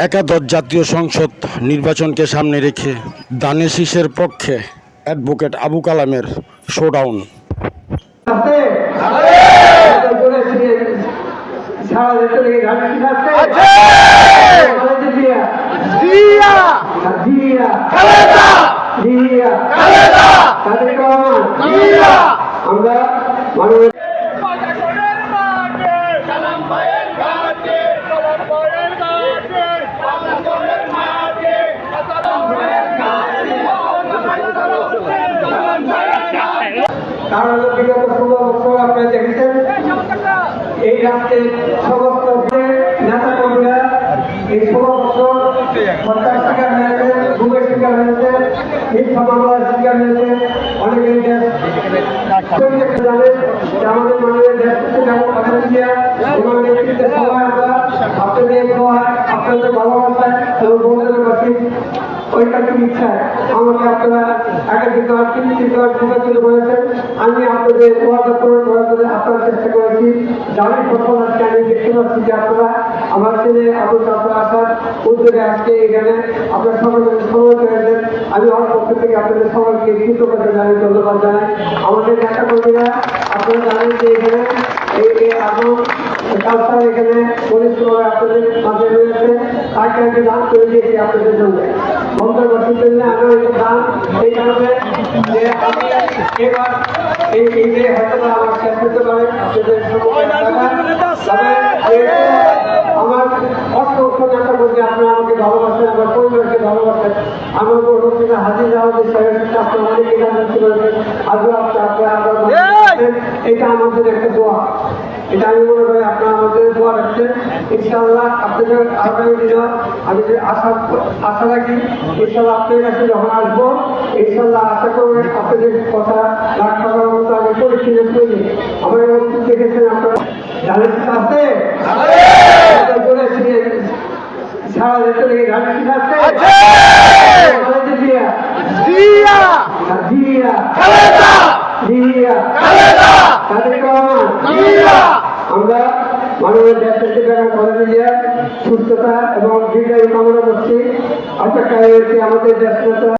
একাদশ জাতীয় সংসদ নির্বাচনকে সামনে রেখে দানেশিসের পক্ষে অ্যাডভোকেট আবু কালামের শোডাউন। আছে জোরে ছিড়ে সারা দেশে থেকে গাড়ি কি আছে খালেদা জিয়া জিয়া জিয়া খালেদা জিয়া খালেদা তাদের রহমান জিয়া আমরা মাননীয় বাজারের মাঠে সালাম ভাইয়ের ঘাটে সালাম ভাইয়ের ঘাটে বাজারের মাঠে সালাম ভাইয়ের ঘাটে সালাম ভাইয়ের কারণ হলো বিগত ষোলো বছর আপনারা দেখেছেন এই রাষ্ট্রের সমস্ত নেতা কর্মীরা এই ষোলো বছর সরকার শিকার হয়েছে ঘুমের শিকার হয়েছে মিথ্যা মামলার শিকার হয়েছে অনেকে দেশ আমাদের মাননীয় দেশ কথা সবাই আমরা আপনাদের দোয়া আপনাদের ভালোবাসায় এবং বন্ধুদের কাছে ওইটাকে ইচ্ছায় আমাকে আপনারা একাধিকবার তিনটিবার নির্বাচিত করেছেন আমি আপনাদের জন্য আপনার চেষ্টা করেছি। জানি প্রথম আজকে আমি দেখতে পাচ্ছি যে আপনারা আমার ছেলে আবু চাষা আসার উদ্যোগে আজকে এখানে আপনার সময় করেছেন আমি আমার পক্ষ থেকে আপনাদের সবাইকে কৃতজ্ঞতা জানাই, ধন্যবাদ জানাই। আমাদের নেতা কর্মীরা, আপনারা জানেন যে এখানে এই এই আগুন কালচার এখানে পরিষ্কার আপনাদের মাঝে রয়েছে। তাকে আমি দান করে দিয়েছি আপনাদের জন্য অন্তর্বর্তী জন্য আমি ওই দান এই কারণে যে আমি এবার এই যে হয়তো আমার শেষ হতে পারে আপনাদের আমার অর্থ নেতা বলতে আপনারা আমাকে ভালোবাসেন আমার পরিবারকে ভালোবাসেন আমার পরবর্তী হাজির আমাদের সাহেবের সাথে আপনারা অনেকে জানতে পারবেন আজও আপনারা আপনারা এটা আমাদের একটা দোয়া। এটা আমি মনে করি দোয়া রাখছেন ইনশাআল্লাহ আপনাদের আগামী দিনে আমি আশা আশা রাখি ইনশাআল্লাহ আপনাদের কাছে যখন আসব ইনশাআল্লাহ আশা করবেন আপনাদের কথা লাখ টাকার মতো আমি পরিশীলন করি আমার দেখেছেন আপনারা। জানেন আছে? সারা দেশে থেকে আছে? জিয়া। জিয়া! জিয়া। জিয়া। খালেদা! তাদের রহমান। জিয়া! আমরা মাননীয় দেশের বেগম খালেদা সুস্থতা এবং দীর্ঘায়ু কামনা করছি। অপেক্ষায় রয়েছে আমাদের দেশ নেতা